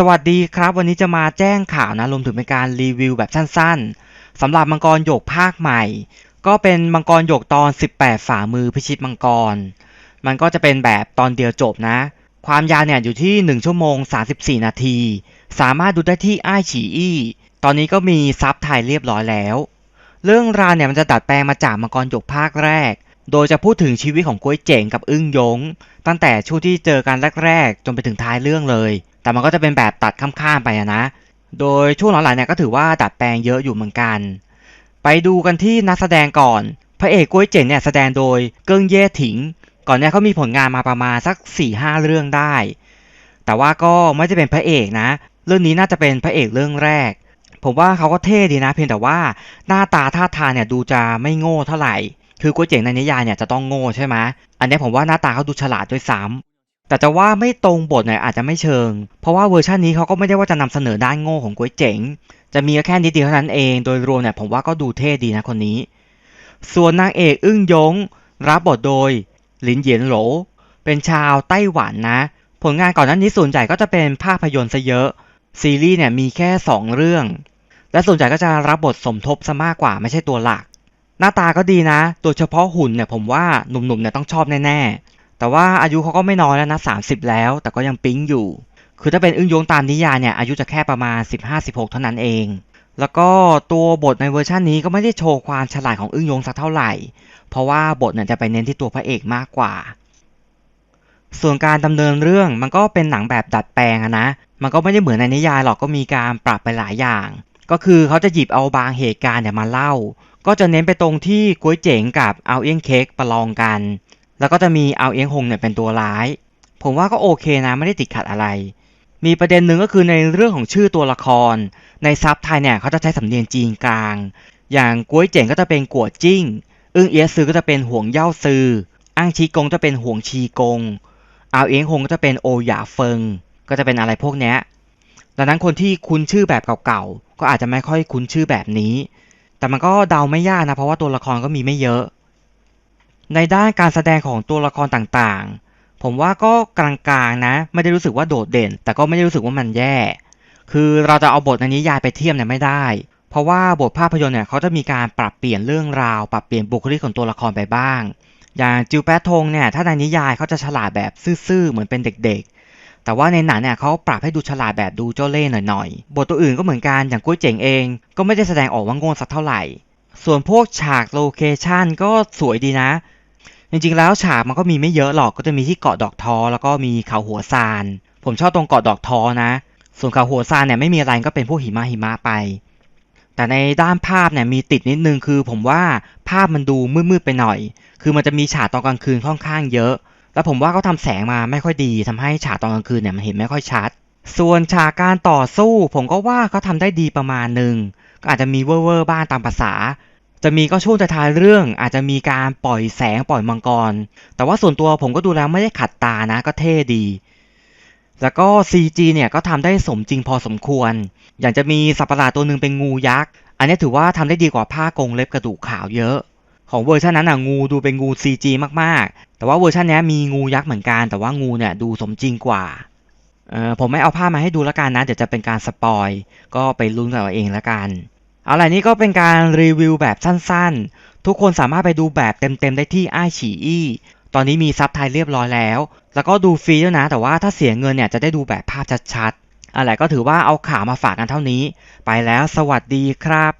สวัสดีครับ วันนี้จะมาแจ้งข่าวนะรวมถึงเป็นการรีวิวแบบสั้นๆสำหรับมังกรหยกภาคใหม่ ก็เป็นมังกรหยกตอน 18 ฝ่ามือพิชิตมังกร มันก็จะเป็นแบบตอนเดียวจบนะ ความยาวเนี่ยอยู่ที่ 1 ชั่วโมง 34 นาที สามารถดูได้ที่ไอฉีอี้ตอนนี้ก็มีซับไทยเรียบร้อยแล้ว เรื่องราวเนี่ยมันจะดัดแปลงมาจากมังกรหยกภาคแรก โดยจะพูดถึงชีวิตของกล้วยเจ๋งกับอึ้งยง ตั้งแต่ช่วงที่เจอกันแรกๆจนไปถึงท้ายเรื่องเลย แต่มันก็จะเป็นแบบตัดข้ามๆไปอะนะ โดยช่วงหลังๆเนี่ยก็ถือว่าดัดแปลงเยอะอยู่เหมือนกัน ไปดูกันที่นักแสดงก่อน พระเอกกล้ยเจ๋งเนี่ยแสดงโดยเกิ้งเย่ถิง ก่อนเนี่ยเขามีผลงานมาประมาณสัก4ี่ห้าเรื่องได้ แต่ว่าก็ไม่ได้เป็นพระเอกนะ เรื่องนี้น่าจะเป็นพระเอกเรื่องแรก ผมว่าเขาก็เท่ดีนะ เพียงแต่ว่าหน้าตาท่าทางเนี่ยดูจะไม่โง่เท่าไหร่ คือกล้ยเจ๋งในนิยายเนี่ยจะต้องโง่ใช่ไหมอันนี้ผมว่าหน้าตาเขาดูฉลาดด้วยซ้ำ แต่จะว่าไม่ตรงบทเนี่ยอาจจะไม่เชิง เพราะว่าเวอร์ชันนี้เขาก็ไม่ได้ว่าจะนำเสนอด้านโง่ของก๋วยเจ๋ง จะมีแค่นิดเดียวเท่านั้นเอง โดยรวมเนี่ยผมว่าก็ดูเท่ดีนะคนนี้ ส่วนนางเอกอึ้งยง รับบทโดยหลินเหยียนโหล เป็นชาวไต้หวันนะ ผลงานก่อนหน้านี้ส่วนใหญ่ก็จะเป็นภาพยนตร์ซะเยอะ ซีรีส์เนี่ยมีแค่ 2 เรื่อง และส่วนใหญ่ก็จะรับบทสมทบซะมากกว่าไม่ใช่ตัวหลัก หน้าตาก็ดีนะ โดยเฉพาะหุ่นเนี่ยผมว่าหนุ่มๆเนี่ยต้องชอบแน่ๆ แต่ว่าอายุเขาก็ไม่น้อยแล้วนะ30แล้ว แต่ก็ยังปิ๊งอยู่ คือถ้าเป็นอึ้งยงตามนิยายเนี่ยอายุจะแค่ประมาณ 15-16 เท่านั้นเอง แล้วก็ตัวบทในเวอร์ชันนี้ก็ไม่ได้โชว์ความฉลาดของอึ้งยงสักเท่าไหร่ เพราะว่าบทเนี่ยจะไปเน้นที่ตัวพระเอกมากกว่า ส่วนการดำเนินเรื่องมันก็เป็นหนังแบบดัดแปลงนะ มันก็ไม่ได้เหมือนในนิยายหรอกก็มีการปรับไปหลายอย่าง ก็คือเขาจะหยิบเอาบางเหตุการณ์เนี่ยมาเล่า ก็จะเน้นไปตรงที่ก๋วยเจ๋งกับเอาเอี้ยงเค้กประลองกัน แล้วก็จะมีเอาเอียงฮงเนี่ยเป็นตัวร้าย ผมว่าก็โอเคนะไม่ได้ติดขัดอะไร มีประเด็นหนึ่งก็คือในเรื่องของชื่อตัวละคร ในซับไทยเนี่ยเขาจะใช้สำเนียงจีนกลาง อย่างก๋วยเจ๋งก็จะเป็นกัวจิ้ง อึ้งเอียซือก็จะเป็นห่วงเย่าซือ อ้างชีกงจะเป็นห่วงชีกง เอาเอียงฮงก็จะเป็นโอหยาเฟิง ก็จะเป็นอะไรพวกเนี้ยดังนั้นคนที่คุ้นชื่อแบบเก่าๆ ก็อาจจะไม่ค่อยคุ้นชื่อแบบนี้ แต่มันก็เดาไม่ยากนะเพราะว่าตัวละครก็มีไม่เยอะ ในด้านการแสดงของตัวละครต่างๆ ผมว่าก็กลางๆนะ ไม่ได้รู้สึกว่าโดดเด่น แต่ก็ไม่ได้รู้สึกว่ามันแย่ คือเราจะเอาบทในนิยายไปเทียบเนี่ยไม่ได้ เพราะว่าบทภาพยนตร์เนี่ยเขาจะมีการปรับเปลี่ยนเรื่องราว ปรับเปลี่ยนบุคลิกของตัวละครไปบ้าง อย่างจิวแปะทงเนี่ยถ้าในนิยายเขาจะฉลาดแบบซื่อๆเหมือนเป็นเด็กๆ แต่ว่าในหนังเนี่ยเขาปรับให้ดูฉลาดแบบดูเจ้าเล่ห์หน่อยๆ บทตัวอื่นก็เหมือนกันอย่างกุ้ยเจ๋งเอง ก็ไม่ได้แสดงออกว่าโง่สักเท่าไหร่ ส่วนพวกฉากโลเคชั่นก็สวยดีนะ จริงๆแล้วฉากมันก็มีไม่เยอะหรอกก็จะมีที่เกาะดอกทอ แล้วก็มีเขาหัวซาน ผมชอบตรงเกาะดอกทอนะ ส่วนเขาหัวซานเนี่ยไม่มีอะไรก็เป็นพวกหิมะหิมะไป แต่ในด้านภาพเนี่ยมีติดนิดนึงคือผมว่าภาพมันดูมืดๆไปหน่อย คือมันจะมีฉากตอนกลางคืนค่อนข้างเยอะ แล้วผมว่าเขาทำแสงมาไม่ค่อยดีทำให้ฉากตอนกลางคืนเนี่ยมันเห็นไม่ค่อยชัด ส่วนฉากการต่อสู้ ผมก็ว่าเขาทำได้ดีประมาณหนึ่งก็อาจจะมีเว่อร์ๆบ้างตามภาษา จะมีก็ช่วงท้ายเรื่องอาจจะมีการปล่อยแสงปล่อยมังกร แต่ว่าส่วนตัวผมก็ดูแล้วไม่ได้ขัดตานะก็เท่ดี แล้วก็ CG เนี่ยก็ทำได้สมจริงพอสมควร อย่างจะมีสัตว์ประหลาดตัวหนึ่งเป็นงูยักษ์ อันนี้ถือว่าทำได้ดีกว่าผ้ากงเล็บกระดูกขาวเยอะ ของเวอร์ชันนั้นอะงูดูเป็นงู CG มากๆ แต่ว่าเวอร์ชันนี้มีงูยักษ์เหมือนกัน แต่ว่างูเนี่ยดูสมจริงกว่าผมไม่เอาภาพมาให้ดูแล้วกันนะ เดี๋ยวจะเป็นการสปอย ก็ไปลุ้นกันเอาเองแล้วกัน เอาล่ะนี่ก็เป็นการรีวิวแบบสั้นๆ ทุกคนสามารถไปดูแบบเต็มๆได้ที่ไอฉีอี้ตอนนี้มีซับไทยเรียบร้อยแล้ว แล้วก็ดูฟรีด้วยนะ แต่ว่าถ้าเสียเงินเนี่ยจะได้ดูแบบภาพชัดๆอะไรก็ถือว่าเอาข่าวมาฝากกันเท่านี้ ไปแล้วสวัสดีครับ